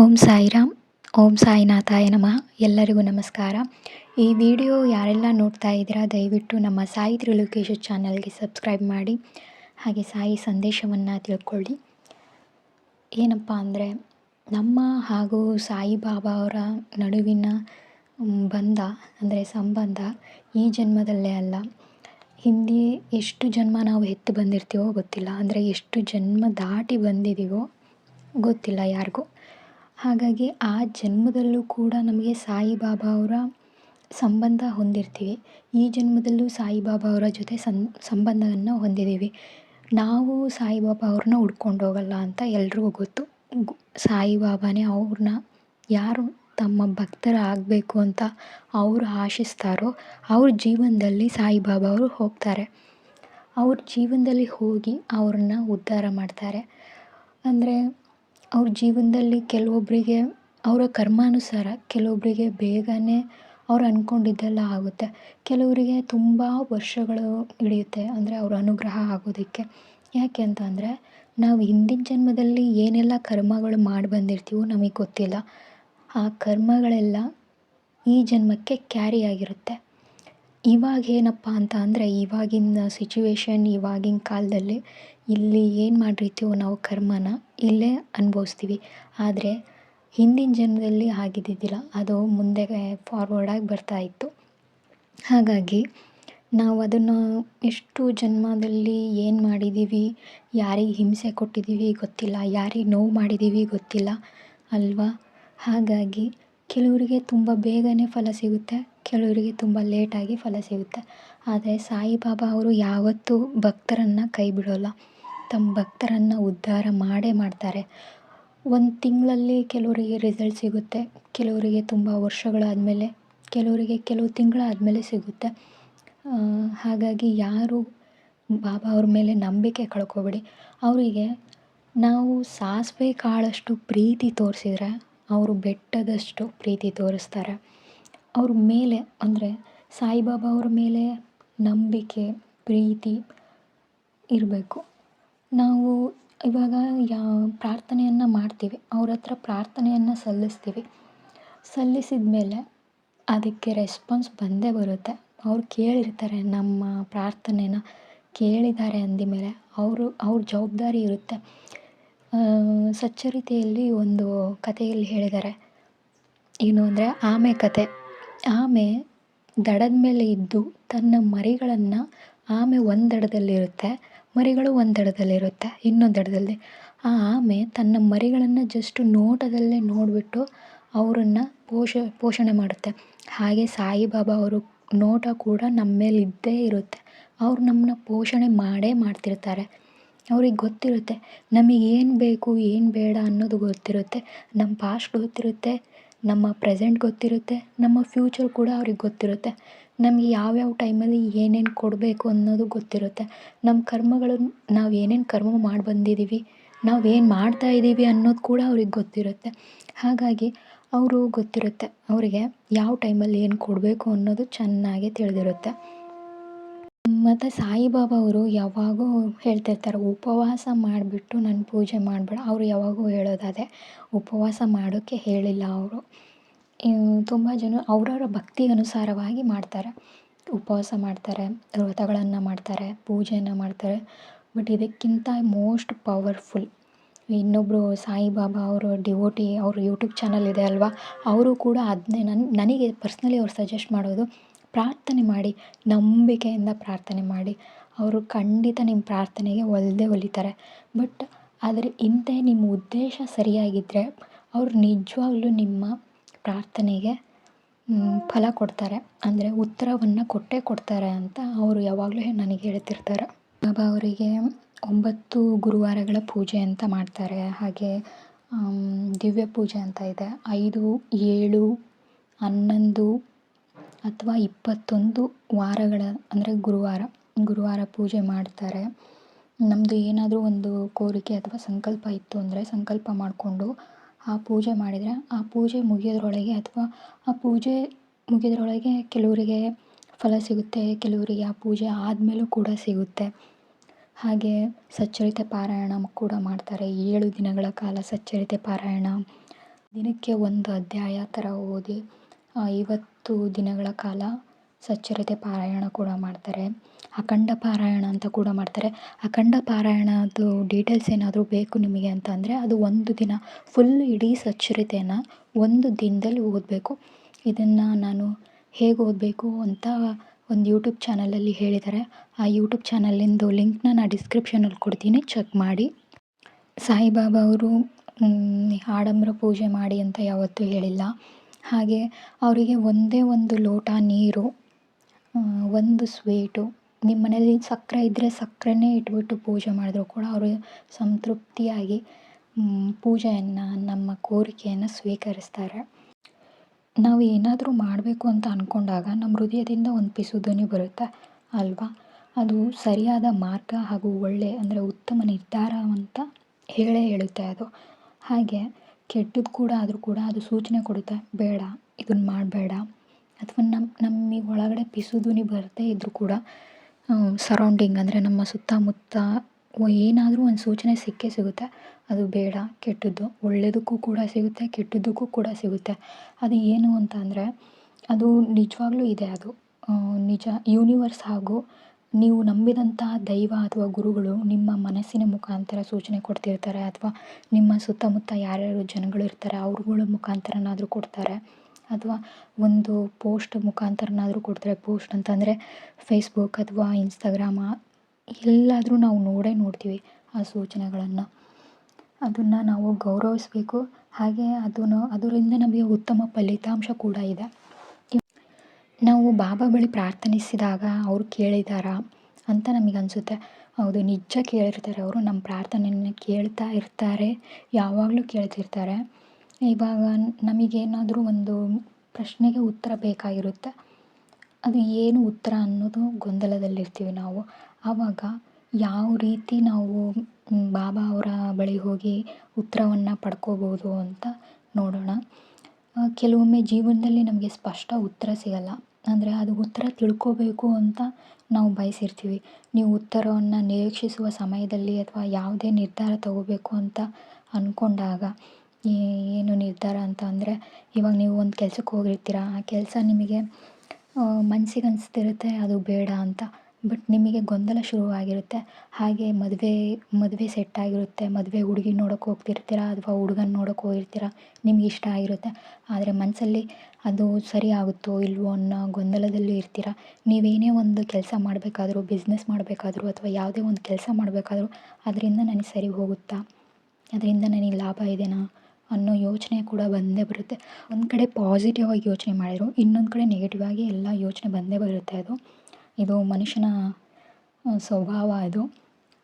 ಓಂ ಸಾಯಿರಾಮ್, ಓಂ ಸಾಯಿನಾಥಾಯ ನಮಃ. ಎಲ್ಲರಿಗೂ ನಮಸ್ಕಾರ. ಈ ವಿಡಿಯೋ ಯಾರೆಲ್ಲ ನೋಡ್ತಾ ಇದ್ದೀರಾ, ದಯವಿಟ್ಟು ನಮ್ಮ ಸಾಯಿ ತ್ರಿಲೋಕೇಶ ಚಾನಲ್ಗೆ ಸಬ್ಸ್ಕ್ರೈಬ್ ಮಾಡಿ, ಹಾಗೆ ಸಾಯಿ ಸಂದೇಶವನ್ನು ತಿಳ್ಕೊಳ್ಳಿ. ಏನಪ್ಪ ಅಂದರೆ, ನಮ್ಮ ಹಾಗೂ ಸಾಯಿಬಾಬಾ ಅವರ ನಡುವಿನ ಬಂಧ, ಅಂದರೆ ಸಂಬಂಧ ಈ ಜನ್ಮದಲ್ಲೇ ಅಲ್ಲ. ಹಿಂದೆ ಎಷ್ಟು ಜನ್ಮ ನಾವು ಎತ್ತು ಬಂದಿರ್ತೀವೋ ಗೊತ್ತಿಲ್ಲ. ಅಂದರೆ ಎಷ್ಟು ಜನ್ಮ ದಾಟಿ ಬಂದಿದ್ದೀವೋ ಗೊತ್ತಿಲ್ಲ ಯಾರಿಗೂ. ಹಾಗಾಗಿ ಆ ಜನ್ಮದಲ್ಲೂ ಕೂಡ ನಮಗೆ ಸಾಯಿಬಾಬಾ ಅವರ ಸಂಬಂಧ ಹೊಂದಿರ್ತೀವಿ. ಈ ಜನ್ಮದಲ್ಲೂ ಸಾಯಿಬಾಬಾ ಅವರ ಜೊತೆ ಸಂ, ಸಂಬಂಧವನ್ನು ಹೊಂದಿದ್ದೀವಿ. ನಾವು ಸಾಯಿಬಾಬಾ ಅವ್ರನ್ನ ಹುಡ್ಕೊಂಡು ಹೋಗಲ್ಲ ಅಂತ ಎಲ್ರಿಗೂ ಗೊತ್ತು. ಸಾಯಿಬಾಬಾನೇ ಅವ್ರನ್ನ ಯಾರು ತಮ್ಮ ಭಕ್ತರಾಗಬೇಕು ಅಂತ ಅವರು ಆಶಿಸ್ತಾರೋ ಅವ್ರ ಜೀವನದಲ್ಲಿ ಸಾಯಿಬಾಬಾ ಅವರು ಹೋಗ್ತಾರೆ. ಅವ್ರ ಜೀವನದಲ್ಲಿ ಹೋಗಿ ಅವ್ರನ್ನ ಉದ್ಧಾರ ಮಾಡ್ತಾರೆ. ಅಂದರೆ ಅವ್ರ ಜೀವನದಲ್ಲಿ ಕೆಲವೊಬ್ಬರಿಗೆ ಅವರ ಕರ್ಮಾನುಸಾರ ಕೆಲವೊಬ್ಬರಿಗೆ ಬೇಗನೆ ಅವ್ರು ಅಂದ್ಕೊಂಡಿದ್ದೆಲ್ಲ ಆಗುತ್ತೆ. ಕೆಲವರಿಗೆ ತುಂಬ ವರ್ಷಗಳು ಹಿಡಿಯುತ್ತೆ ಅಂದರೆ ಅವ್ರ ಅನುಗ್ರಹ ಆಗೋದಕ್ಕೆ. ಯಾಕೆ ಅಂತ ಅಂದರೆ ನಾವು ಹಿಂದಿನ ಜನ್ಮದಲ್ಲಿ ಏನೆಲ್ಲ ಕರ್ಮಗಳು ಮಾಡಿ ಬಂದಿರ್ತೀವೋ ನಮಗೆ ಗೊತ್ತಿಲ್ಲ. ಆ ಕರ್ಮಗಳೆಲ್ಲ ಈ ಜನ್ಮಕ್ಕೆ ಕ್ಯಾರಿ ಆಗಿರುತ್ತೆ. ಇವಾಗ ಏನಪ್ಪ ಅಂತ ಅಂದರೆ ಇವಾಗಿನ ಸಿಚುವೇಶನ್ ಇವಾಗಿನ ಕಾಲದಲ್ಲಿ ಇಲ್ಲಿ ಏನು ಮಾಡಿರ್ತೀವೋ ನಾವು ಕರ್ಮನ ಇಲ್ಲೇ ಅನುಭವಿಸ್ತೀವಿ. ಆದರೆ ಹಿಂದಿನ ಜನ್ಮದಲ್ಲಿ ಆಗಿದ್ದಿದ್ದಿಲ್ಲ, ಅದು ಮುಂದೆ ಫಾರ್ವರ್ಡಾಗಿ ಬರ್ತಾ ಇತ್ತು. ಹಾಗಾಗಿ ನಾವು ಅದನ್ನು ಎಷ್ಟು ಜನ್ಮದಲ್ಲಿ ಏನು ಮಾಡಿದ್ದೀವಿ ಯಾರಿಗೆ ಹಿಂಸೆ ಕೊಟ್ಟಿದ್ದೀವಿ ಗೊತ್ತಿಲ್ಲ, ಯಾರಿಗೆ ನೋವು ಮಾಡಿದ್ದೀವಿ ಗೊತ್ತಿಲ್ಲ ಅಲ್ವಾ? ಹಾಗಾಗಿ ಕೆಲವರಿಗೆ ತುಂಬ ಬೇಗನೆ ಫಲ ಸಿಗುತ್ತೆ. ಕೆಲವರಿಗೆ ತುಂಬ ಲೇಟಾಗಿ ಫಲ ಸಿಗುತ್ತೆ. ಆದರೆ ಸಾಯಿಬಾಬಾ ಅವರು ಯಾವತ್ತೂ ಭಕ್ತರನ್ನು ಕೈ ಬಿಡೋಲ್ಲ. ತಮ್ಮ ಭಕ್ತರನ್ನು ಉದ್ಧಾರ ಮಾಡೇ ಮಾಡ್ತಾರೆ. ಒಂದು ತಿಂಗಳಲ್ಲಿ ಕೆಲವರಿಗೆ ರಿಸಲ್ಟ್ ಸಿಗುತ್ತೆ. ಕೆಲವರಿಗೆ ತುಂಬ ವರ್ಷಗಳಾದಮೇಲೆ ಕೆಲವರಿಗೆ ಕೆಲವು ತಿಂಗಳಾದಮೇಲೆ ಸಿಗುತ್ತೆ. ಹಾಗಾಗಿ ಯಾರು ಬಾಬಾ ಅವ್ರ ಮೇಲೆ ನಂಬಿಕೆ ಕಳ್ಕೊಬೇಡಿ. ಅವರಿಗೆ ನಾವು ಸಾಸಿವೆ ಕಾಳಷ್ಟು ಪ್ರೀತಿ ತೋರಿಸಿದ್ರೆ ಅವರು ಬೆಟ್ಟದಷ್ಟು ಪ್ರೀತಿ ತೋರಿಸ್ತಾರೆ. ಅವ್ರ ಮೇಲೆ, ಅಂದರೆ ಸಾಯಿಬಾಬಾ ಅವ್ರ ಮೇಲೆ ನಂಬಿಕೆ, ಪ್ರೀತಿ ಇರಬೇಕು. ನಾವು ಇವಾಗ ಯಾ, ಪ್ರಾರ್ಥನೆಯನ್ನು ಮಾಡ್ತೀವಿ. ಅವ್ರ ಹತ್ರ ಪ್ರಾರ್ಥನೆಯನ್ನು ಸಲ್ಲಿಸ್ತೀವಿ. ಸಲ್ಲಿಸಿದ ಮೇಲೆ ಅದಕ್ಕೆ ರೆಸ್ಪಾನ್ಸ್ ಬಂದೇ ಬರುತ್ತೆ. ಅವ್ರು ಕೇಳಿರ್ತಾರೆ, ನಮ್ಮ ಪ್ರಾರ್ಥನೆನ ಕೇಳಿದ್ದಾರೆ ಅಂದಮೇಲೆ ಅವರು, ಅವ್ರ ಜವಾಬ್ದಾರಿ ಇರುತ್ತೆ. ಸಚ್ಚರಿತೆಯಲ್ಲಿ ಒಂದು ಕಥೆಯಲ್ಲಿ ಹೇಳಿದ್ದಾರೆ. ಏನು ಅಂದರೆ, ಆಮೆ ಕತೆ. ಆಮೆ ದಡದ ಮೇಲೆ ಇದ್ದು ತನ್ನ ಮರಿಗಳನ್ನು ಆಮೆ ಒಂದು ದಡದಲ್ಲಿರುತ್ತೆ ಮರಿಗಳು ಒಂದು ದಡದಲ್ಲಿರುತ್ತೆ ಇನ್ನೊಂದು ದಡದಲ್ಲಿ. ಆ ಆಮೆ ತನ್ನ ಮರಿಗಳನ್ನು ಜಸ್ಟ್ ನೋಟದಲ್ಲೇ ನೋಡಿಬಿಟ್ಟು ಅವರನ್ನು ಪೋಷ, ಪೋಷಣೆ ಮಾಡುತ್ತೆ. ಹಾಗೆ ಸಾಯಿಬಾಬಾ ಅವರು ನೋಟ ಕೂಡ ನಮ್ಮ ಮೇಲೆ ಇದ್ದೇ ಇರುತ್ತೆ. ಅವ್ರು ನಮ್ಮನ್ನ ಪೋಷಣೆ ಮಾಡೇ ಮಾಡ್ತಿರ್ತಾರೆ. ಅವ್ರಿಗೆ ಗೊತ್ತಿರುತ್ತೆ ನಮಗೆ ಏನು ಬೇಕು, ಏನು ಬೇಡ ಅನ್ನೋದು ಗೊತ್ತಿರುತ್ತೆ. ನಮ್ಮ ಪಾಸ್ಟ್ ಗೊತ್ತಿರುತ್ತೆ. ನಮ್ಮ ಪ್ರೆಸೆಂಟ್ ಗೊತ್ತಿರುತ್ತೆ, ನಮ್ಮ ಫ್ಯೂಚರ್ ಕೂಡ ಅವ್ರಿಗೆ ಗೊತ್ತಿರುತ್ತೆ. ನಮಗೆ ಯಾವ್ಯಾವ ಟೈಮಲ್ಲಿ ಏನೇನು ಕೊಡಬೇಕು ಅನ್ನೋದು ಗೊತ್ತಿರುತ್ತೆ. ನಮ್ಮ ಕರ್ಮಗಳನ್ನು ನಾವು ಏನೇನು ಕರ್ಮ ಮಾಡಿ ಬಂದಿದ್ದೀವಿ ನಾವು ಏನು ಮಾಡ್ತಾ ಇದ್ದೀವಿ ಅನ್ನೋದು ಕೂಡ ಅವ್ರಿಗೆ ಗೊತ್ತಿರುತ್ತೆ. ಹಾಗಾಗಿ ಅವರು ಗೊತ್ತಿರುತ್ತೆ, ಅವರಿಗೆ ಯಾವ ಟೈಮಲ್ಲಿ ಏನು ಕೊಡಬೇಕು ಅನ್ನೋದು ಚೆನ್ನಾಗಿ ತಿಳಿದಿರುತ್ತೆ. ಮತ್ತು ಸಾಯಿಬಾಬಾ ಅವರು ಯಾವಾಗೂ ಹೇಳ್ತಿರ್ತಾರೆ, ಉಪವಾಸ ಮಾಡಿಬಿಟ್ಟು ನನ್ನ ಪೂಜೆ ಮಾಡಬೇಡ. ಅವರು ಯಾವಾಗೂ ಹೇಳೋದು ಉಪವಾಸ ಮಾಡೋಕ್ಕೆ ಹೇಳಿಲ್ಲ ಅವರು. ತುಂಬ ಜನ ಅವರವರ ಭಕ್ತಿ ಅನುಸಾರವಾಗಿ ಮಾಡ್ತಾರೆ. ಉಪವಾಸ ಮಾಡ್ತಾರೆ, ವ್ರತಗಳನ್ನು ಮಾಡ್ತಾರೆ, ಪೂಜೆಯನ್ನು ಮಾಡ್ತಾರೆ, ಬಟ್ ಇದಕ್ಕಿಂತ ಮೋಸ್ಟ್ ಪವರ್ಫುಲ್. ಇನ್ನೊಬ್ಬರು ಸಾಯಿಬಾಬಾ ಅವರು, ಡಿವೋಟಿ ಅವರು ಯೂಟ್ಯೂಬ್ ಚಾನಲ್ ಇದೆ ಅಲ್ವಾ, ಅವರು ಕೂಡ ಅದನ್ನೇ ನನ್ನ ನನಗೆ ಪರ್ಸ್ನಲಿ ಅವ್ರು ಸಜೆಸ್ಟ್ ಮಾಡೋದು ಪ್ರಾರ್ಥನೆ ಮಾಡಿ, ನಂಬಿಕೆಯಿಂದ ಪ್ರಾರ್ಥನೆ ಮಾಡಿ. ಅವರು ಖಂಡಿತ ನಿಮ್ಮ ಪ್ರಾರ್ಥನೆಗೆ ಒಲ್ದೇ ಒಲಿತಾರೆ. ಬಟ್ ಆದರೆ ಇಂತೆ ನಿಮ್ಮ ಉದ್ದೇಶ ಸರಿಯಾಗಿದ್ದರೆ ಅವರು ನಿಜವಾಗ್ಲೂ ನಿಮ್ಮ ಪ್ರಾರ್ಥನೆಗೆ ಫಲ ಕೊಡ್ತಾರೆ. ಅಂದರೆ ಉತ್ತರವನ್ನು ಕೊಟ್ಟೇ ಕೊಡ್ತಾರೆ ಅಂತ ಅವರು ಯಾವಾಗಲೂ ನನಗೆ ಹೇಳ್ತಿರ್ತಾರೆ. ಬಾಬಾ ಅವರಿಗೆ ಒಂಬತ್ತು ಗುರುವಾರಗಳ ಪೂಜೆ ಅಂತ ಮಾಡ್ತಾರೆ. ಹಾಗೆ ದಿವ್ಯ ಪೂಜೆ ಅಂತ ಇದೆ. ಐದು, ಏಳು, ಹನ್ನೊಂದು ಅಥವಾ ಇಪ್ಪತ್ತೊಂದು ವಾರಗಳ, ಅಂದರೆ ಗುರುವಾರ ಗುರುವಾರ ಪೂಜೆ ಮಾಡ್ತಾರೆ. ನಮ್ಮದು ಏನಾದರೂ ಒಂದು ಕೋರಿಕೆ ಅಥವಾ ಸಂಕಲ್ಪ ಇತ್ತು ಅಂದರೆ ಸಂಕಲ್ಪ ಮಾಡಿಕೊಂಡು ಆ ಪೂಜೆ ಮಾಡಿದರೆ ಆ ಪೂಜೆ ಮುಗಿಯೋದ್ರೊಳಗೆ ಅಥವಾ ಆ ಪೂಜೆ ಮುಗಿಯೋದ್ರೊಳಗೆ ಕೆಲವರಿಗೆ ಫಲ ಸಿಗುತ್ತೆ, ಕೆಲವರಿಗೆ ಆ ಪೂಜೆ ಆದಮೇಲೂ ಕೂಡ ಸಿಗುತ್ತೆ. ಹಾಗೆ ಸಚ್ಚರಿತೆ ಪಾರಾಯಣ ಕೂಡ ಮಾಡ್ತಾರೆ. ಏಳು ದಿನಗಳ ಕಾಲ ಸಚ್ಚರಿತೆ ಪಾರಾಯಣ. ದಿನಕ್ಕೆ ಒಂದು ಅಧ್ಯಾಯ ಥರ ಓದಿ ಐವತ್ತು ದಿನಗಳ ಕಾಲ ಸಚ್ಚರಿತೆ ಪಾರಾಯಣ ಕೂಡ ಮಾಡ್ತಾರೆ. ಅಖಂಡ ಪಾರಾಯಣ ಅಂತ ಕೂಡ ಮಾಡ್ತಾರೆ. ಅಖಂಡ ಪಾರಾಯಣದ್ದು ಡೀಟೇಲ್ಸ್ ಏನಾದರೂ ಬೇಕು ನಿಮಗೆ ಅಂತ ಅಂದರೆ ಅದು ಒಂದು ದಿನ ಫುಲ್ ಇಡೀ ಸಚ್ಚರಿತೆನ ಒಂದು ದಿನದಲ್ಲಿ ಓದಬೇಕು. ಇದನ್ನು ನಾನು ಹೇಗೆ ಓದಬೇಕು ಅಂತ ಒಂದು ಯೂಟ್ಯೂಬ್ ಚಾನಲಲ್ಲಿ ಹೇಳಿದ್ದಾರೆ. ಆ ಯೂಟ್ಯೂಬ್ ಚಾನಲಿಂದು ಲಿಂಕ್ನ ನಾನು ಡಿಸ್ಕ್ರಿಪ್ಷನಲ್ಲಿ ಕೊಡ್ತೀನಿ. ಚೆಕ್ ಮಾಡಿ. ಸಾಯಿಬಾಬಾ ಅವರು ಆಡಂಬರ ಪೂಜೆ ಮಾಡಿ ಅಂತ ಯಾವತ್ತೂ ಹೇಳಿಲ್ಲ. ಹಾಗೆ ಅವರಿಗೆ ಒಂದೇ ಒಂದು ಲೋಟ ನೀರು ಒಂದು ಸ್ವೀಟು ನಿಮ್ಮ ಮನೇಲಿ ಸಕ್ಕರೆ ಇದ್ದರೆ ಸಕ್ಕರೆನೇ ಇಟ್ಬಿಟ್ಟು ಪೂಜೆ ಮಾಡಿದ್ರು ಕೂಡ ಅವರು ಸಂತೃಪ್ತಿಯಾಗಿ ಪೂಜೆಯನ್ನು, ನಮ್ಮ ಕೋರಿಕೆಯನ್ನು ಸ್ವೀಕರಿಸ್ತಾರೆ. ನಾವು ಏನಾದರೂ ಮಾಡಬೇಕು ಅಂತ ಅಂದ್ಕೊಂಡಾಗ ನಮ್ಮ ಹೃದಯದಿಂದ ಒಂದು ಪಿಸು ಧ್ವನಿ ಬರುತ್ತೆ, ಅಲ್ವಾ? ಅದು ಸರಿಯಾದ ಮಾರ್ಗ ಹಾಗೂ ಒಳ್ಳೆಯ ಅಂದರೆ ಉತ್ತಮ ನಿರ್ಧಾರ ಅಂತ ಹೇಳೇ ಹೇಳುತ್ತೆ ಅದು. ಹಾಗೆ ಕೆಟ್ಟದ್ದು ಕೂಡ ಆದರೂ ಕೂಡ ಅದು ಸೂಚನೆ ಕೊಡುತ್ತೆ. ಬೇಡ ಇದನ್ನು ಮಾಡಬೇಡ. ಅಥವಾ ನಮ್ಮ ನಮಗೆ ಒಳಗಡೆ ಪಿಸು ಧ್ವನಿ ಬರದೇ ಇದ್ದರೂ ಕೂಡ ಸರೌಂಡಿಂಗ್ ಅಂದರೆ ನಮ್ಮ ಸುತ್ತಮುತ್ತ ಏನಾದರೂ ಒಂದು ಸೂಚನೆ ಸಿಕ್ಕೇ ಸಿಗುತ್ತೆ. ಅದು ಬೇಡ, ಕೆಟ್ಟದ್ದು. ಒಳ್ಳೆಯದಕ್ಕೂ ಕೂಡ ಸಿಗುತ್ತೆ, ಕೆಟ್ಟದ್ದಕ್ಕೂ ಕೂಡ ಸಿಗುತ್ತೆ. ಅದು ಏನು ಅಂತ ಅಂದರೆ, ಅದು ನಿಜವಾಗ್ಲೂ ಇದೆ ಅದು. ನಿಜ ಯೂನಿವರ್ಸ್ ಹಾಗೂ ನೀವು ನಂಬಿದಂತಹ ದೈವ ಅಥವಾ ಗುರುಗಳು ನಿಮ್ಮ ಮನಸ್ಸಿನ ಮುಖಾಂತರ ಸೂಚನೆ ಕೊಡ್ತಿರ್ತಾರೆ ಅಥವಾ ನಿಮ್ಮ ಸುತ್ತಮುತ್ತ ಯಾರ್ಯಾರು ಜನಗಳು ಇರ್ತಾರೆ, ಅವ್ರುಗಳ ಮುಖಾಂತರನಾದರೂ ಕೊಡ್ತಾರೆ. ಅಥವಾ ಒಂದು ಪೋಸ್ಟ್ ಮುಖಾಂತರನಾದರೂ ಕೊಡ್ತಾರೆ. ಪೋಸ್ಟ್ ಅಂತಂದರೆ ಫೇಸ್ಬುಕ್ ಅಥವಾ ಇನ್ಸ್ಟಾಗ್ರಾಮ ಎಲ್ಲಾದರೂ ನಾವು ನೋಡೇ ನೋಡ್ತೀವಿ ಆ ಸೂಚನೆಗಳನ್ನು. ಅದನ್ನು ನಾವು ಗೌರವಿಸಬೇಕು. ಹಾಗೆ ಅದನ್ನು, ಅದರಿಂದ ನಮಗೆ ಉತ್ತಮ ಫಲಿತಾಂಶ ಕೂಡ ಇದೆ. ನಾವು ಬಾಬಾ ಬಳಿ ಪ್ರಾರ್ಥನಿಸಿದಾಗ ಅವ್ರು ಕೇಳಿದಾರ ಅಂತ ನಮಗೆ ಅನಿಸುತ್ತೆ. ಹೌದು, ನಿಜ ಕೇಳಿರ್ತಾರೆ ಅವರು. ನಮ್ಮ ಪ್ರಾರ್ಥನೆಯನ್ನು ಕೇಳ್ತಾ ಇರ್ತಾರೆ. ಯಾವಾಗಲೂ ಕೇಳ್ತಿರ್ತಾರೆ. ಇವಾಗ ನಮಗೇನಾದರೂ ಒಂದು ಪ್ರಶ್ನೆಗೆ ಉತ್ತರ ಬೇಕಾಗಿರುತ್ತೆ. ಅದು ಏನು ಉತ್ತರ ಅನ್ನೋದು ಗೊಂದಲದಲ್ಲಿರ್ತೀವಿ ನಾವು. ಆವಾಗ ಯಾವ ರೀತಿ ನಾವು ಬಾಬಾ ಅವರ ಬಳಿ ಹೋಗಿ ಉತ್ತರವನ್ನು ಪಡ್ಕೋಬೋದು ಅಂತ ನೋಡೋಣ. ಕೆಲವೊಮ್ಮೆ ಜೀವನದಲ್ಲಿ ನಮಗೆ ಸ್ಪಷ್ಟ ಉತ್ತರ ಸಿಗಲ್ಲ. ಅಂದರೆ ಅದು ಉತ್ತರ ತಿಳ್ಕೋಬೇಕು ಅಂತ ನಾವು ಬಯಸಿರ್ತೀವಿ. ನೀವು ಉತ್ತರವನ್ನು ನಿರೀಕ್ಷಿಸುವ ಸಮಯದಲ್ಲಿ ಅಥವಾ ಯಾವುದೇ ನಿರ್ಧಾರ ತಗೋಬೇಕು ಅಂತ ಅಂದ್ಕೊಂಡಾಗ ಏನು ನಿರ್ಧಾರ ಅಂತ ಅಂದರೆ ಇವಾಗ ನೀವು ಒಂದು ಕೆಲ್ಸಕ್ಕೆ ಹೋಗಿರ್ತೀರ, ಆ ಕೆಲಸ ನಿಮಗೆ ಮನ್ಸಿಗೆ ಅನಿಸ್ತಿರುತ್ತೆ ಅದು ಬೇಡ ಅಂತ. ಬಟ್ ನಿಮಗೆ ಗೊಂದಲ ಶುರುವಾಗಿರುತ್ತೆ. ಹಾಗೆ ಮದುವೆ ಮದುವೆ ಸೆಟ್ ಆಗಿರುತ್ತೆ. ಮದುವೆ ಹುಡುಗಿ ನೋಡೋಕೆ ಹೋಗ್ತಿರ್ತೀರ ಅಥವಾ ಹುಡುಗನ ನೋಡೋಕೆ ಹೋಗಿರ್ತೀರ ನಿಮ್ಗೆ ಇಷ್ಟ ಆಗಿರುತ್ತೆ. ಆದರೆ ಮನಸ್ಸಲ್ಲಿ ಅದು ಸರಿ ಆಗುತ್ತೋ ಇಲ್ವೋ ಅನ್ನೋ ಗೊಂದಲದಲ್ಲಿ ಇರ್ತೀರ. ನೀವೇನೇ ಒಂದು ಕೆಲಸ ಮಾಡಬೇಕಾದ್ರೂ ಬಿಸ್ನೆಸ್ ಮಾಡಬೇಕಾದ್ರೂ ಅಥವಾ ಯಾವುದೇ ಒಂದು ಕೆಲಸ ಮಾಡಬೇಕಾದ್ರೂ ಅದರಿಂದ ನನಗೆ ಸರಿ ಹೋಗುತ್ತಾ? ಅದರಿಂದ ನನಗೆ ಲಾಭ ಇದೆಯಾ ಅನ್ನೋ ಯೋಚನೆ ಕೂಡ ಬಂದೇ ಬರುತ್ತೆ. ಒಂದು ಕಡೆ ಪಾಸಿಟಿವ್ ಆಗಿ ಯೋಚನೆ ಮಾಡಿದ್ರು, ಇನ್ನೊಂದು ಕಡೆ ನೆಗೆಟಿವ್ ಆಗಿ ಎಲ್ಲ ಯೋಚನೆ ಬಂದೇ ಬರುತ್ತೆ ಅದು. ಇದು ಮನುಷ್ಯನ ಸ್ವಭಾವ ಇದು.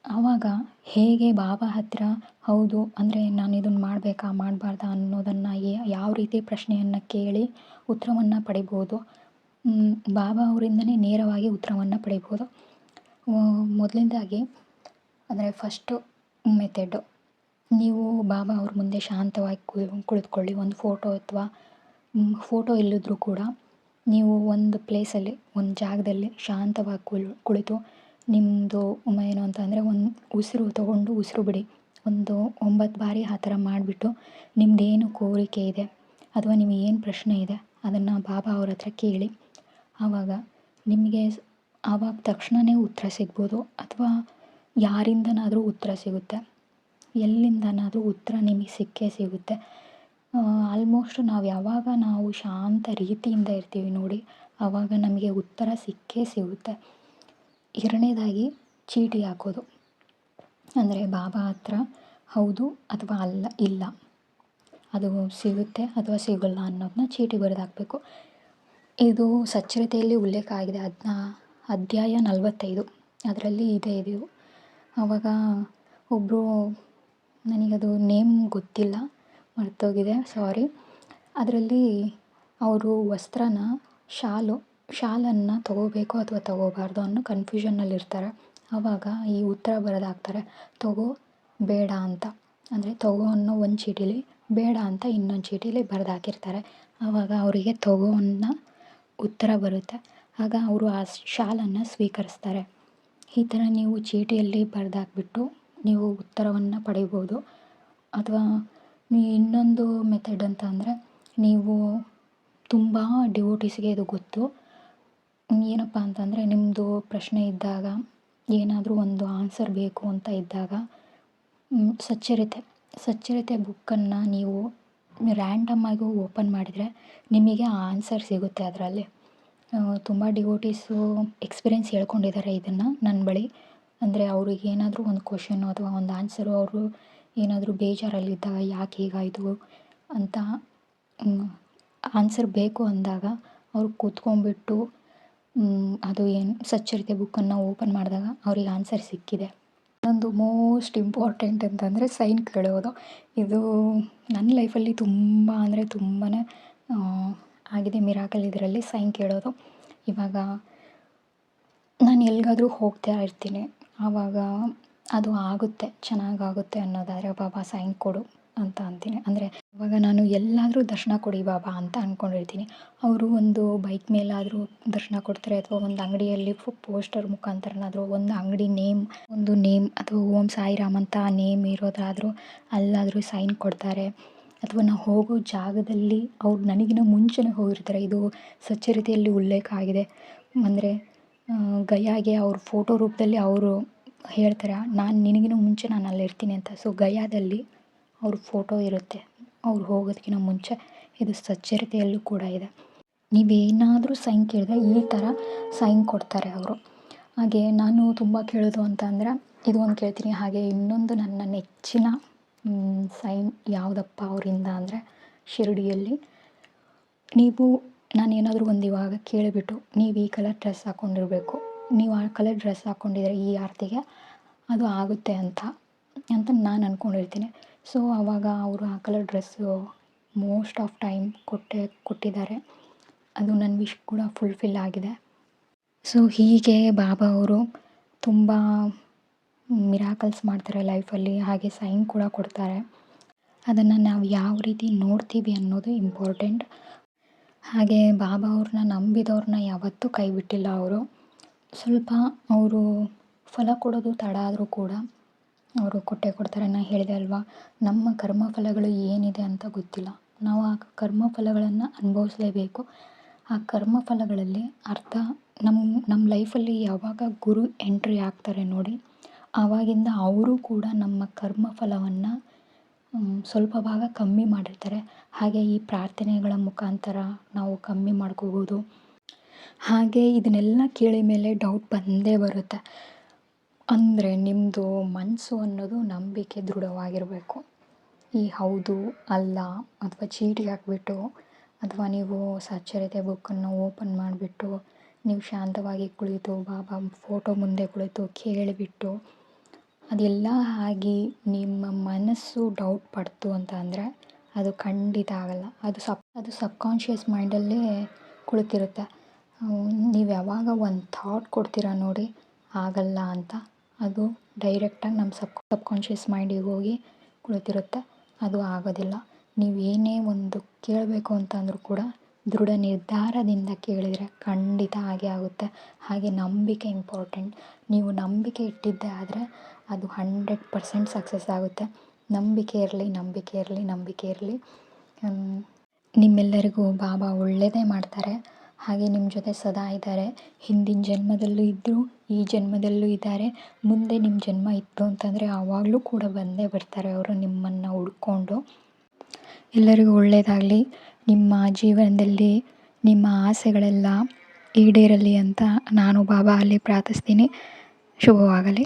ಆವಾಗ ಹೇಗೆ ಬಾಬಾ ಹತ್ತಿರ ಹೌದು ಅಂದರೆ ನಾನು ಇದನ್ನು ಮಾಡಬೇಕಾ, ಮಾಡಬಾರ್ದ ಅನ್ನೋದನ್ನು ಯಾವ ರೀತಿ ಪ್ರಶ್ನೆಯನ್ನು ಕೇಳಿ ಉತ್ತರವನ್ನು ಪಡಿಬೋದು? ಬಾಬಾ ಅವರಿಂದನೇ ನೇರವಾಗಿ ಉತ್ತರವನ್ನು ಪಡಿಬೋದು. ಮೊದಲಿಂದಾಗಿ ಅಂದರೆ ಫಸ್ಟು ಮೆಥೆಡ್ಡು ನೀವು ಬಾಬಾ ಅವ್ರ ಮುಂದೆ ಶಾಂತವಾಗಿ ಕುಳಿತುಕೊಳ್ಳಿ. ಒಂದು ಫೋಟೋ ಅಥವಾ ಫೋಟೋ ಇಲ್ಲದ್ರೂ ಕೂಡ ನೀವು ಒಂದು ಪ್ಲೇಸಲ್ಲಿ ಒಂದು ಜಾಗದಲ್ಲಿ ಶಾಂತವಾಗಿ ಕುಳ್, ಕುಳಿತು ನಿಮ್ಮದು ಏನು ಅಂತ ಅಂದರೆ ಒಂದು ಉಸಿರು ತಗೊಂಡು ಉಸಿರು ಬಿಡಿ. ಒಂದು ಒಂಬತ್ತು ಬಾರಿ ಆ ಥರ ಮಾಡಿಬಿಟ್ಟು ನಿಮ್ಮದೇನು ಕೋರಿಕೆ ಇದೆ ಅಥವಾ ನಿಮಗೆ ಏನು ಪ್ರಶ್ನೆ ಇದೆ ಅದನ್ನು ಬಾಬಾ ಅವ್ರ ಹತ್ರ ಕೇಳಿ. ಆವಾಗ ನಿಮಗೆ ಆವಾಗ ತಕ್ಷಣವೇ ಉತ್ತರ ಸಿಗ್ಬೋದು ಅಥವಾ ಯಾರಿಂದನಾದರೂ ಉತ್ತರ ಸಿಗುತ್ತೆ? ಎಲ್ಲಿಂದನಾದರೂ ಉತ್ತರ ನಿಮಗೆ ಸಿಕ್ಕೇ ಸಿಗುತ್ತೆ? ಆಲ್ಮೋಸ್ಟ್ ನಾವು ಯಾವಾಗ ನಾವು ಶಾಂತ ರೀತಿಯಿಂದ ಇರ್ತೀವಿ ನೋಡಿ ಆವಾಗ ನಮಗೆ ಉತ್ತರ ಸಿಕ್ಕೇ ಸಿಗುತ್ತೆ. ಎರಡನೇದಾಗಿ ಚೀಟಿ ಹಾಕೋದು. ಅಂದರೆ ಬಾಬಾ ಹತ್ರ ಹೌದು ಅಥವಾ ಅಲ್ಲ, ಇಲ್ಲ. ಅದು ಸಿಗುತ್ತೆ ಅಥವಾ ಸಿಗೋಲ್ಲ ಅನ್ನೋದನ್ನ ಚೀಟಿ ಬರೆದು ಇದು ಸಚ್ಚರಿತೆಯಲ್ಲಿ ಉಲ್ಲೇಖ ಆಗಿದೆ. ಅದನ್ನ ಅಧ್ಯಾಯ ನಲವತ್ತೈದು. ಅದರಲ್ಲಿ ಇದೆ ಇದು. ಆವಾಗ ಒಬ್ಬರು ನನಗದು ನೇಮ್ ಗೊತ್ತಿಲ್ಲ. ಮರ್ತೋಗಿದೆ ಸಾರಿ ಅದರಲ್ಲಿ ಅವರು ವಸ್ತ್ರನ, ಶಾಲು, ಶಾಲನ್ನು ತಗೋಬೇಕು ಅಥವಾ ತಗೋಬಾರ್ದು ಅನ್ನೋ ಕನ್ಫ್ಯೂಷನ್ನಲ್ಲಿರ್ತಾರೆ ಆವಾಗ ಈ ಉತ್ತರ ಬರೋದಾಗ್ತಾರೆ ಹಾಕ್ತಾರೆ ತಗೋ ಬೇಡ ಅಂತ. ಅಂದರೆ ತಗೋ ಅನ್ನೋ ಒಂದು ಚೀಟಿಲಿ, ಬೇಡ ಅಂತ ಇನ್ನೊಂದು ಚೀಟಿಲಿ ಬರೆದಾಕಿರ್ತಾರೆ ಆವಾಗ ಅವರಿಗೆ ತಗೋ ಅನ್ನೋ ಉತ್ತರ ಬರುತ್ತೆ. ಆಗ ಅವರು ಆ ಶಾಲನ್ನು ಸ್ವೀಕರಿಸ್ತಾರೆ. ಈ ಥರ ನೀವು ಚೀಟಿಯಲ್ಲಿ ಬರೆದಾಕ್ಬಿಟ್ಟು ನೀವು ಉತ್ತರವನ್ನು ಪಡಿಬೋದು ಅಥವಾ ಇನ್ನೊಂದು ಮೆಥಡ್ ಅಂತ ಅಂದರೆ ನೀವು ತುಂಬ ಡಿವೋಟೀಸ್ಗೆ ಇದು ಗೊತ್ತು. ಏನಪ್ಪ ಅಂತಂದರೆ ನಿಮ್ಮದು ಪ್ರಶ್ನೆ ಇದ್ದಾಗ ಏನಾದರೂ ಒಂದು ಆನ್ಸರ್ ಬೇಕು ಅಂತ ಇದ್ದಾಗ ಸಚ್ಚರಿತೆ. ಸಚ್ಚರಿತೆ ಬುಕ್ಕನ್ನು ನೀವು ರ್ಯಾಂಡಮ್ ಆಗಿ ಓಪನ್ ಮಾಡಿದರೆ ನಿಮಗೆ ಆ ಆನ್ಸರ್ ಸಿಗುತ್ತೆ ಅದರಲ್ಲಿ. ತುಂಬ ಡಿವೋಟೀಸು ಎಕ್ಸ್ಪೀರಿಯೆನ್ಸ್ ಹೇಳ್ಕೊಂಡಿದ್ದಾರೆ ಇದನ್ನು ನನ್ನ ಬಳಿ. ಅಂದರೆ ಅವ್ರಿಗೆ ಏನಾದರೂ ಒಂದು ಕ್ವಶನ್ನು ಅಥವಾ ಒಂದು ಆನ್ಸರು ಅವರು ಏನಾದರೂ ಬೇಜಾರಲ್ಲಿದ್ದಾಗ ಯಾಕೆ ಹೀಗಾಯಿತು ಅಂತ ಆನ್ಸರ್ ಬೇಕು ಅಂದಾಗ ಅವರು ಕೂತ್ಕೊಂಡ್ಬಿಟ್ಟು ಅದು ಏನು ಸಚ್ಚರಿತೆ ಬುಕ್ಕನ್ನು ಓಪನ್ ಮಾಡಿದಾಗ ಅವ್ರಿಗೆ ಆನ್ಸರ್ ಸಿಕ್ಕಿದೆ. ಇನ್ನೊಂದು ಮೋಸ್ಟ್ ಇಂಪಾರ್ಟೆಂಟ್ ಅಂತಂದರೆ ಸೈನ್ ಕೇಳೋದು. ಇದು ನನ್ನ ಲೈಫಲ್ಲಿ ತುಂಬ ಅಂದರೆ ತುಂಬಾ ಆಗಿದೆ ಮಿರಾಕಲ್ ಇದರಲ್ಲಿ ಸೈನ್ ಕೇಳೋದು. ಇವಾಗ ನಾನು ಎಲ್ಲಿಗಾದರೂ ಹೋಗ್ತಾ ಇರ್ತೀನಿ. ಆವಾಗ ಅದು ಆಗುತ್ತೆ, ಚೆನ್ನಾಗಾಗುತ್ತೆ ಅನ್ನೋದಾದರೆ ಬಾಬಾ ಸೈನ್ ಕೊಡು ಅಂತ ಅಂತೀನಿ. ಅಂದರೆ ಇವಾಗ ನಾನು ಎಲ್ಲಾದರೂ ದರ್ಶನ ಕೊಡಿ ಬಾಬಾ ಅಂತ ಅಂದ್ಕೊಂಡಿರ್ತೀನಿ ಅವರು ಒಂದು ಬೈಕ್ ಮೇಲಾದರೂ ದರ್ಶನ ಕೊಡ್ತಾರೆ, ಅಥವಾ ಒಂದು ಅಂಗಡಿಯಲ್ಲಿ ಪೋಸ್ಟರ್ ಮುಖಾಂತರನಾದರೂ ಒಂದು ಅಂಗಡಿ ನೇಮ್, ಒಂದು ನೇಮ್ ಅಥವಾ ಓಂ ಸಾಯಿರಾಮ್ ಅಂತ ನೇಮ್ ಇರೋದಾದರೂ ಅಲ್ಲಾದರೂ ಸೈನ್ ಕೊಡ್ತಾರೆ. ಅಥವಾ ನಾವು ಹೋಗೋ ಜಾಗದಲ್ಲಿ ಅವ್ರು ನನಗಿನ್ನ ಮುಂಚೆನೇ ಹೋಗಿರ್ತಾರೆ. ಇದು ಸಚ್ಚರಿತೆಯಲ್ಲಿ ಉಲ್ಲೇಖ ಆಗಿದೆ. ಅಂದರೆ ಗಯಾಗೆ ಅವ್ರ ಫೋಟೋ ರೂಪದಲ್ಲಿ ಅವರು ಹೇಳ್ತಾರೆ, ನಾನು ನಿನಗಿನ ಮುಂಚೆ ನಾನು ಅಲ್ಲಿರ್ತೀನಿ ಅಂತ. ಸೊ ಗಯಾದಲ್ಲಿ ಅವ್ರ ಫೋಟೋ ಇರುತ್ತೆ. ಅವ್ರು ಹೋಗೋದಕ್ಕಿಂತ ಮುಂಚೆ ಇದು ಸಚ್ಚರಿತೆಯಲ್ಲೂ ಕೂಡ ಇದೆ. ನೀವೇನಾದರೂ ಸೈನ್ ಕೇಳಿದ್ರೆ ಈ ಥರ ಸೈನ್ ಕೊಡ್ತಾರೆ ಅವರು. ಹಾಗೆ ನಾನು ತುಂಬ ಕೇಳೋದು ಅಂತ ಅಂದರೆ, ಇದು ಒಂದು ಕೇಳ್ತೀನಿ. ಹಾಗೆ ಇನ್ನೊಂದು ನನ್ನ ನೆಚ್ಚಿನ ಸೈನ್ ಯಾವುದಪ್ಪ ಅವರಿಂದ ಅಂದರೆ, ಶಿರಡಿಯಲ್ಲಿ. ನೀವು, ನಾನು ಏನಾದರೂ ಒಂದು ಇವಾಗ ಕೇಳಿಬಿಟ್ಟು, ನೀವು ಈ ಕಲರ್ ಡ್ರೆಸ್ ಹಾಕ್ಕೊಂಡಿರ್ಬೇಕು ನೀವು ಆ ಕಲರ್ ಡ್ರೆಸ್ ಹಾಕ್ಕೊಂಡಿದ್ರೆ ಈ ಆರತಿಗೆ ಅದು ಆಗುತ್ತೆ ಅಂತ ಅಂತ ನಾನು ಅಂದ್ಕೊಂಡಿರ್ತೀನಿ ಸೊ ಆವಾಗ ಅವರು ಆ colour dress most of time ಕೊಟ್ಟೆ, ಕೊಟ್ಟಿದ್ದಾರೆ. ಅದು ನನ್ನ ವಿಶ್ ಕೂಡ ಫುಲ್ಫಿಲ್ ಆಗಿದೆ. ಸೊ ಹೀಗೆ ಬಾಬಾ ಅವರು ತುಂಬ ಮಿರಾಕಲ್ಸ್ ಮಾಡ್ತಾರೆ ಲೈಫಲ್ಲಿ ಹಾಗೆ ಸೈನ್ ಕೂಡ ಕೊಡ್ತಾರೆ. ಅದನ್ನು ನಾವು ಯಾವ ರೀತಿ ನೋಡ್ತೀವಿ ಅನ್ನೋದು ಇಂಪಾರ್ಟೆಂಟ್ ಹಾಗೆ ಬಾಬಾ ಅವ್ರನ್ನ ನಂಬಿದವ್ರನ್ನ ಯಾವತ್ತೂ ಕೈ ಬಿಟ್ಟಿಲ್ಲ ಅವರು. ಸ್ವಲ್ಪ ಅವರು ಫಲ ಕೊಡೋದು ತಡ ಆದರೂ ಕೂಡ ಅವರು ಕೊಟ್ಟೇ ಕೊಡ್ತಾರೆ ನಾನು ಹೇಳಿದೆ ಅಲ್ವಾ? ನಮ್ಮ ಕರ್ಮ ಫಲಗಳು ಏನಿದೆ ಅಂತ ಗೊತ್ತಿಲ್ಲ. ನಾವು ಆ ಕರ್ಮ ಫಲಗಳನ್ನು ಅನುಭವಿಸ್ಲೇಬೇಕು. ಆ ಕರ್ಮ ಫಲಗಳಲ್ಲಿ ಅರ್ಧ ನಮ್ಮ ನಮ್ಮ ಲೈಫಲ್ಲಿ ಯಾವಾಗ ಗುರು ಎಂಟ್ರಿ ಆಗ್ತಾರೆ ನೋಡಿ, ಆವಾಗಿಂದ ಅವರು ಕೂಡ ನಮ್ಮ ಕರ್ಮ ಫಲವನ್ನು ಸ್ವಲ್ಪ ಭಾಗ ಕಮ್ಮಿ ಮಾಡಿರ್ತಾರೆ. ಹಾಗೆ ಈ ಪ್ರಾರ್ಥನೆಗಳ ಮುಖಾಂತರ ನಾವು ಕಮ್ಮಿ ಮಾಡ್ಕೋಬೋದು. ಹಾಗೆ ಇದನ್ನೆಲ್ಲ ಕೇಳಿದ ಮೇಲೆ ಡೌಟ್ ಬಂದೇ ಬರುತ್ತೆ. ಅಂದರೆ ನಿಮ್ಮದು ಮನಸ್ಸು ಅನ್ನೋದು ನಂಬಿಕೆ ದೃಢವಾಗಿರಬೇಕು. ಈ ಹೌದು, ಅಲ್ಲ ಅಥವಾ ಚೀಟಿ ಹಾಕ್ಬಿಟ್ಟು ಅಥವಾ ನೀವು ಸಚ್ಚರಿತೆ ಬುಕ್ಕನ್ನು ಓಪನ್ ಮಾಡಿಬಿಟ್ಟು ನೀವು ಶಾಂತವಾಗಿ ಕುಳಿತು, ಬಾಬಾ ಫೋಟೋ ಮುಂದೆ ಕುಳಿತು ಕೇಳಿಬಿಟ್ಟು ಅದೆಲ್ಲ ಆಗಿ ನಿಮ್ಮ ಮನಸ್ಸು ಡೌಟ್ ಪಡ್ತು ಅಂತ ಅಂದರೆ ಅದು ಖಂಡಿತ ಆಗಲ್ಲ. ಅದು ಸಬ್, ಅದು ಸಬ್ಕಾನ್ಷಿಯಸ್ ಮೈಂಡಲ್ಲೇ ಕುಳಿತಿರುತ್ತೆ. ನೀವು ಯಾವಾಗ ಒಂದು ಥಾಟ್ ಕೊಡ್ತೀರಾ ನೋಡಿ, ಆಗಲ್ಲ ಅಂತ. ಅದು ಡೈರೆಕ್ಟಾಗಿ ನಮ್ಮ ಸಬ್ ಸಬ್ಕಾನ್ಷಿಯಸ್ ಮೈಂಡಿಗೆ ಹೋಗಿ ಕುಳಿತಿರುತ್ತೆ. ಅದು ಆಗೋದಿಲ್ಲ. ನೀವು ಏನೇ ಒಂದು ಕೇಳಬೇಕು ಅಂತಂದರೂ ಕೂಡ ದೃಢ ನಿರ್ಧಾರದಿಂದ ಕೇಳಿದರೆ ಖಂಡಿತ ಹಾಗೆ ಆಗುತ್ತೆ. ಹಾಗೆ ನಂಬಿಕೆ ಇಂಪಾರ್ಟೆಂಟ್ ನೀವು ನಂಬಿಕೆ ಇಟ್ಟಿದ್ದೇ ಆದರೆ ಅದು ಹಂಡ್ರೆಡ್ ಪರ್ಸೆಂಟ್ ಸಕ್ಸಸ್ ಆಗುತ್ತೆ. ನಂಬಿಕೆ ಇರಲಿ ನಂಬಿಕೆ ಇರಲಿ ನಂಬಿಕೆ ಇರಲಿ. ನಿಮ್ಮೆಲ್ಲರಿಗೂ ಬಾಬಾ ಒಳ್ಳೆಯದೇ ಮಾಡ್ತಾರೆ. ಹಾಗೆ ನಿಮ್ಮ ಜೊತೆ ಸದಾ ಇದ್ದಾರೆ. ಹಿಂದಿನ ಜನ್ಮದಲ್ಲೂ ಇದ್ದರು ಈ ಜನ್ಮದಲ್ಲೂ ಇದ್ದಾರೆ. ಮುಂದೆ ನಿಮ್ಮ ಜನ್ಮ ಇತ್ತು ಅಂತಂದರೆ ಆವಾಗಲೂ ಕೂಡ ಬಂದೇ ಬರ್ತಾರೆ ಅವರು ನಿಮ್ಮನ್ನು ಹುಡ್ಕೊಂಡು. ಎಲ್ಲರಿಗೂ ಒಳ್ಳೆಯದಾಗಲಿ ನಿಮ್ಮ ಜೀವನದಲ್ಲಿ ನಿಮ್ಮ ಆಸೆಗಳೆಲ್ಲ ಈಡೇರಲಿ ಅಂತ ನಾನು ಬಾಬಾ ಅಲ್ಲಿ ಪ್ರಾರ್ಥಿಸ್ತೀನಿ. ಶುಭವಾಗಲಿ.